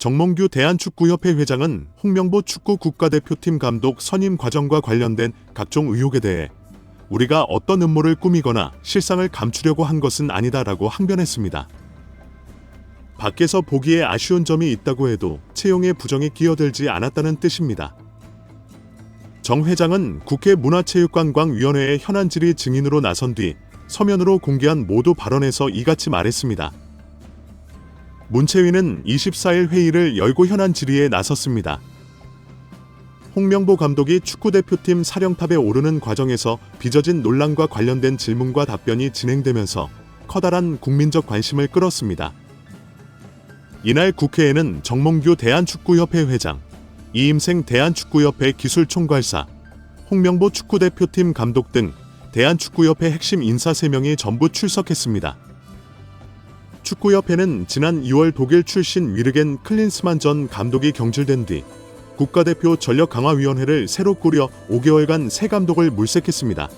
정몽규 대한축구협회 회장은 홍명보 축구 국가대표팀 감독 선임 과정과 관련된 각종 의혹에 대해 우리가 어떤 음모를 꾸미거나 실상을 감추려고 한 것은 아니다라고 항변했습니다. 밖에서 보기에 아쉬운 점이 있다고 해도 채용의 부정이 끼어들지 않았다는 뜻입니다. 정 회장은 국회 문화체육관광위원회의 현안 질의 증인으로 나선 뒤 서면으로 공개한 모두 발언에서 이같이 말했습니다. 문채위는 24일 회의를 열고 현안 질의에 나섰습니다. 홍명보 감독이 축구대표팀 사령탑에 오르는 과정에서 빚어진 논란과 관련된 질문과 답변이 진행되면서 커다란 국민적 관심을 끌었습니다. 이날 국회에는 정몽규 대한축구협회 회장, 이임생 대한축구협회 기술총괄사, 홍명보 축구대표팀 감독 등 대한축구협회 핵심 인사 3명이 전부 출석했습니다. 축구협회는 지난 2월 독일 출신 위르겐 클린스만 전 감독이 경질된 뒤 국가대표 전력강화위원회를 새로 꾸려 5개월간 새 감독을 물색했습니다.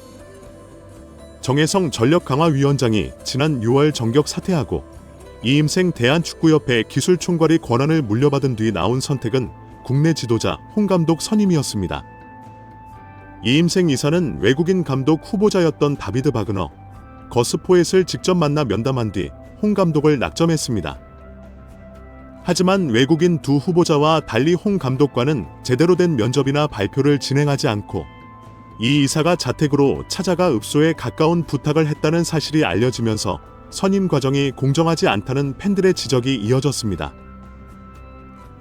정혜성 전력강화위원장이 지난 6월 정격 사퇴하고 이임생 대한축구협회 기술총괄이 권한을 물려받은 뒤 나온 선택은 국내 지도자 홍 감독 선임이었습니다. 이임생 이사는 외국인 감독 후보자였던 다비드 바그너, 거스포엣을 직접 만나 면담한 뒤 홍 감독을 낙점했습니다. 하지만 외국인 두 후보자와 달리 홍 감독과는 제대로 된 면접이나 발표를 진행하지 않고 이 이사가 자택으로 찾아가 읍소에 가까운 부탁을 했다는 사실이 알려지면서 선임 과정이 공정하지 않다는 팬들의 지적이 이어졌습니다.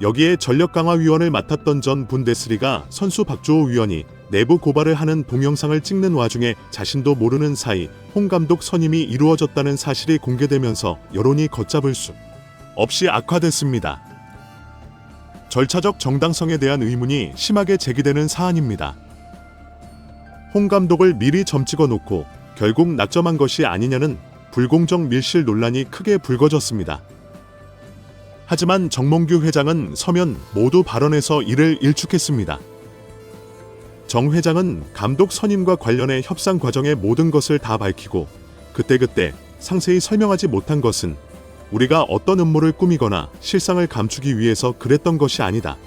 여기에 전력강화위원을 맡았던 전 분데스리가 선수 박주호 위원이 내부 고발을 하는 동영상을 찍는 와중에 자신도 모르는 사이 홍 감독 선임이 이루어졌다는 사실이 공개되면서 여론이 걷잡을 수 없이 악화됐습니다. 절차적 정당성에 대한 의문이 심하게 제기되는 사안입니다. 홍 감독을 미리 점찍어 놓고 결국 낙점한 것이 아니냐는 불공정 밀실 논란이 크게 불거졌습니다. 하지만 정몽규 회장은 서면 모두 발언에서 이를 일축했습니다. 정 회장은 감독 선임과 관련해 협상 과정의 모든 것을 다 밝히고 그때그때 상세히 설명하지 못한 것은 우리가 어떤 음모를 꾸미거나 실상을 감추기 위해서 그랬던 것이 아니다.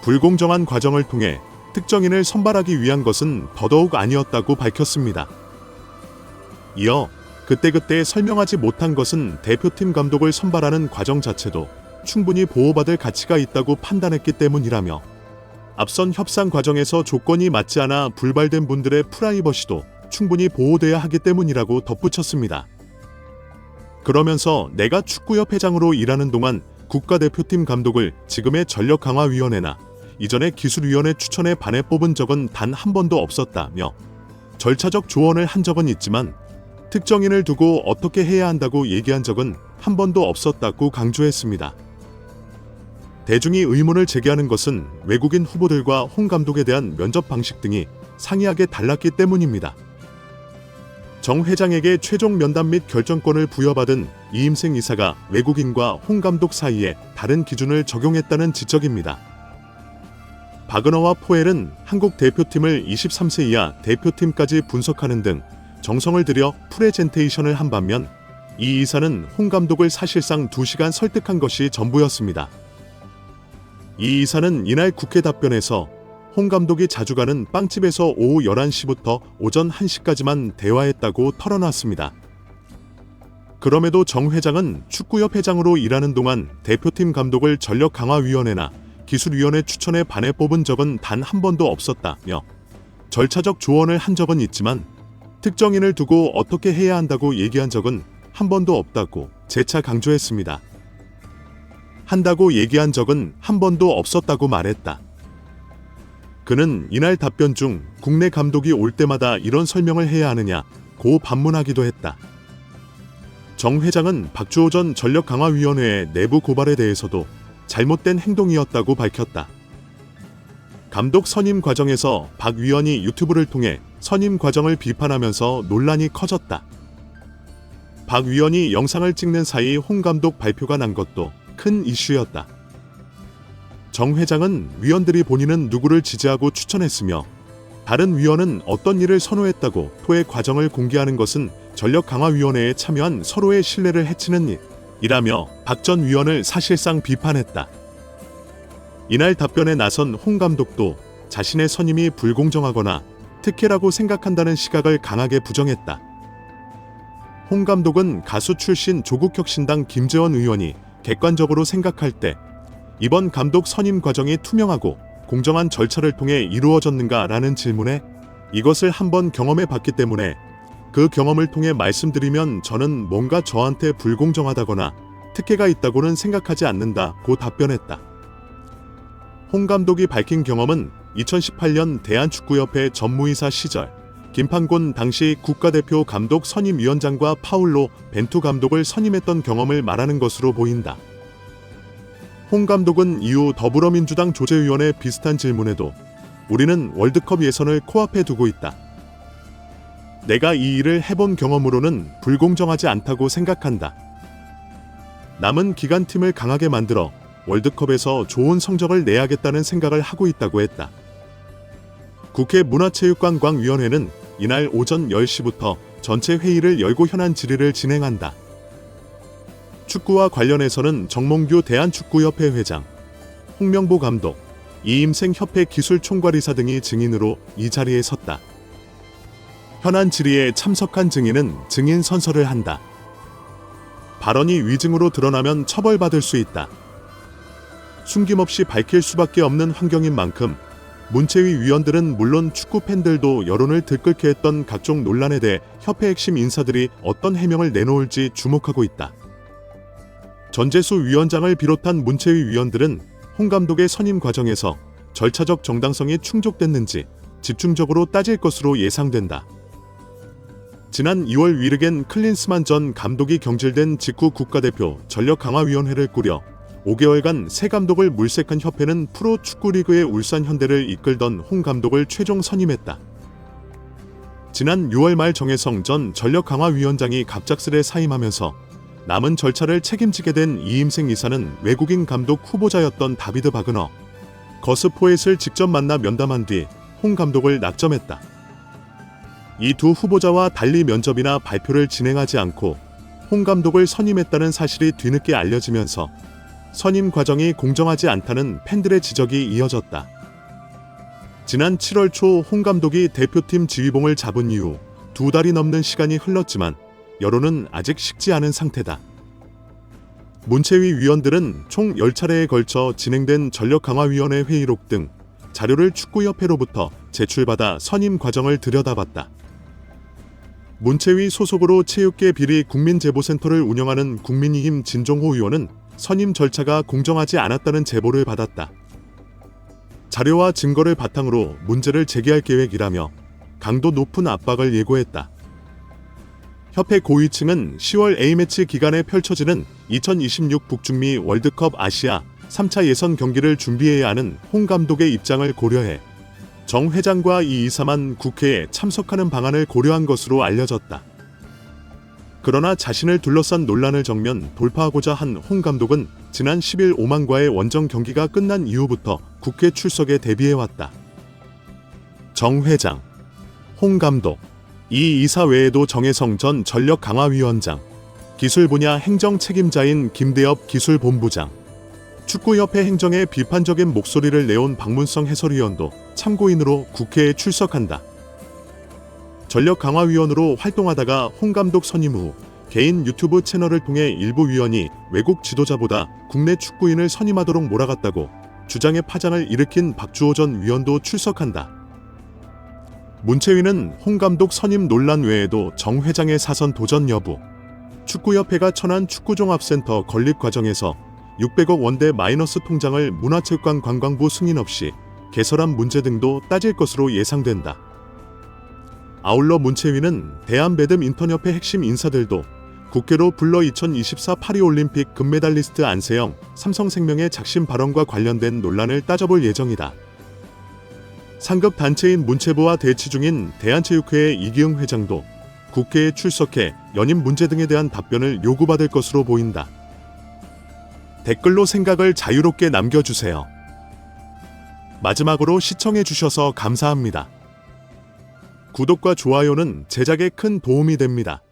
불공정한 과정을 통해 특정인을 선발하기 위한 것은 더더욱 아니었다고 밝혔습니다. 이어 그때그때 설명하지 못한 것은 대표팀 감독을 선발하는 과정 자체도 충분히 보호받을 가치가 있다고 판단했기 때문이라며 앞선 협상 과정에서 조건이 맞지 않아 불발된 분들의 프라이버시도 충분히 보호돼야 하기 때문이라고 덧붙였습니다. 그러면서 내가 축구협 회장으로 일하는 동안 국가대표팀 감독을 지금의 전력강화위원회나 이전의 기술위원회 추천에 반해 뽑은 적은 단 한 번도 없었다며 절차적 조언을 한 적은 있지만 특정인을 두고 어떻게 해야 한다고 얘기한 적은 한 번도 없었다고 강조했습니다. 대중이 의문을 제기하는 것은 외국인 후보들과 홍 감독에 대한 면접 방식 등이 상이하게 달랐기 때문입니다. 정 회장에게 최종 면담 및 결정권을 부여받은 이임생 이사가 외국인과 홍 감독 사이에 다른 기준을 적용했다는 지적입니다. 바그너와 포엘은 한국 대표팀을 23세 이하 대표팀까지 분석하는 등 정성을 들여 프레젠테이션을 한 반면 이 이사는 홍 감독을 사실상 2시간 설득한 것이 전부였습니다. 이 이사는 이날 국회 답변에서 홍 감독이 자주 가는 빵집에서 오후 11시부터 오전 1시까지만 대화했다고 털어놨습니다. 그럼에도 정 회장은 축구협 회장으로 일하는 동안 대표팀 감독을 전력 강화위원회나 기술위원회 추천에 반해 뽑은 적은 단 한 번도 없었다며 절차적 조언을 한 적은 있지만 특정인을 두고 어떻게 해야 한다고 얘기한 적은 한 번도 없다고 재차 강조했습니다. 한다고 얘기한 적은 한 번도 없었다고 말했다. 그는 이날 답변 중 국내 감독이 올 때마다 이런 설명을 해야 하느냐 고 반문하기도 했다. 정 회장은 박주호 전 전력강화위원회의 내부 고발에 대해서도 잘못된 행동이었다고 밝혔다. 감독 선임 과정에서 박 위원이 유튜브를 통해 선임 과정을 비판하면서 논란이 커졌다. 박 위원이 영상을 찍는 사이 홍 감독 발표가 난 것도 큰 이슈였다. 정 회장은 위원들이 본인은 누구를 지지하고 추천했으며 다른 위원은 어떤 일을 선호했다고 토의 과정을 공개하는 것은 전력 강화 위원회에 참여한 서로의 신뢰를 해치는 일, 이라며 박 전 위원을 사실상 비판했다. 이날 답변에 나선 홍 감독도 자신의 선임이 불공정하거나 특혜라고 생각한다는 시각을 강하게 부정했다. 홍 감독은 가수 출신 조국혁신당 김재원 의원이 객관적으로 생각할 때 이번 감독 선임 과정이 투명하고 공정한 절차를 통해 이루어졌는가라는 질문에 이것을 한번 경험해 봤기 때문에 그 경험을 통해 말씀드리면 저는 뭔가 저한테 불공정하다거나 특혜가 있다고는 생각하지 않는다고 답변했다. 홍 감독이 밝힌 경험은 2018년 대한축구협회 전무이사 시절 김판곤 당시 국가대표 감독 선임위원장과 파울로 벤투 감독을 선임했던 경험을 말하는 것으로 보인다. 홍 감독은 이후 더불어민주당 조재위원회 비슷한 질문에도 우리는 월드컵 예선을 코앞에 두고 있다. 내가 이 일을 해본 경험으로는 불공정하지 않다고 생각한다. 남은 기간 팀을 강하게 만들어 월드컵에서 좋은 성적을 내야겠다는 생각을 하고 있다고 했다. 국회 문화체육관광위원회는 이날 오전 10시부터 전체 회의를 열고 현안 질의를 진행한다. 축구와 관련해서는 정몽규 대한축구협회 회장, 홍명보 감독, 이임생 협회 기술 총괄이사 등이 증인으로 이 자리에 섰다. 현안 질의에 참석한 증인은 증인 선서를 한다. 발언이 위증으로 드러나면 처벌받을 수 있다. 숨김없이 밝힐 수밖에 없는 환경인 만큼 문체위 위원들은 물론 축구 팬들도 여론을 들끓게 했던 각종 논란에 대해 협회 핵심 인사들이 어떤 해명을 내놓을지 주목하고 있다. 전재수 위원장을 비롯한 문체위 위원들은 홍 감독의 선임 과정에서 절차적 정당성이 충족됐는지 집중적으로 따질 것으로 예상된다. 지난 2월 위르겐 클린스만 전 감독이 경질된 직후 국가대표 전력 강화위원회를 꾸려 5개월간 새 감독을 물색한 협회는 프로 축구리그의 울산 현대를 이끌던 홍 감독을 최종 선임했다. 지난 6월 말 정혜성 전 전력강화위원장이 갑작스레 사임하면서 남은 절차를 책임지게 된 이임생 이사는 외국인 감독 후보자였던 다비드 바그너, 거스 포엣을 직접 만나 면담한 뒤 홍 감독을 낙점했다. 이 두 후보자와 달리 면접이나 발표를 진행하지 않고 홍 감독을 선임했다는 사실이 뒤늦게 알려지면서 선임 과정이 공정하지 않다는 팬들의 지적이 이어졌다. 지난 7월 초 홍 감독이 대표팀 지휘봉을 잡은 이후 두 달이 넘는 시간이 흘렀지만 여론은 아직 식지 않은 상태다. 문체위 위원들은 총 10차례에 걸쳐 진행된 전력강화위원회 회의록 등 자료를 축구협회로부터 제출받아 선임 과정을 들여다봤다. 문체위 소속으로 체육계 비리 국민제보센터를 운영하는 국민의힘 진종호 의원은 선임 절차가 공정하지 않았다는 제보를 받았다. 자료와 증거를 바탕으로 문제를 제기할 계획이라며 강도 높은 압박을 예고했다. 협회 고위층은 10월 A매치 기간에 펼쳐지는 2026 북중미 월드컵 아시아 3차 예선 경기를 준비해야 하는 홍 감독의 입장을 고려해 정 회장과 이 이사만 국회에 참석하는 방안을 고려한 것으로 알려졌다. 그러나 자신을 둘러싼 논란을 정면 돌파하고자 한 홍 감독은 지난 10일 오만과의 원정 경기가 끝난 이후부터 국회 출석에 대비해왔다. 정 회장, 홍 감독, 이 이사 외에도 정혜성 전 전력강화위원장, 기술 분야 행정 책임자인 김대엽 기술본부장, 축구협회 행정에 비판적인 목소리를 내온 박문성 해설위원도 참고인으로 국회에 출석한다. 전력강화위원으로 활동하다가 홍 감독 선임 후 개인 유튜브 채널을 통해 일부 위원이 외국 지도자보다 국내 축구인을 선임하도록 몰아갔다고 주장의 파장을 일으킨 박주호 전 위원도 출석한다. 문채위는 홍 감독 선임 논란 외에도 정 회장의 사선 도전 여부, 축구협회가 천안 축구종합센터 건립 과정에서 600억 원대 마이너스 통장을 문화체육관 관광부 승인 없이 개설한 문제 등도 따질 것으로 예상된다. 아울러 문채위는 대한배드민턴협회 핵심 인사들도 국회로 불러 2024 파리올림픽 금메달리스트 안세영, 삼성생명의 작심 발언과 관련된 논란을 따져볼 예정이다. 상급 단체인 문체부와 대치 중인 대한체육회의 이기흥 회장도 국회에 출석해 연임 문제 등에 대한 답변을 요구받을 것으로 보인다. 댓글로 생각을 자유롭게 남겨주세요. 마지막으로 시청해주셔서 감사합니다. 구독과 좋아요는 제작에 큰 도움이 됩니다.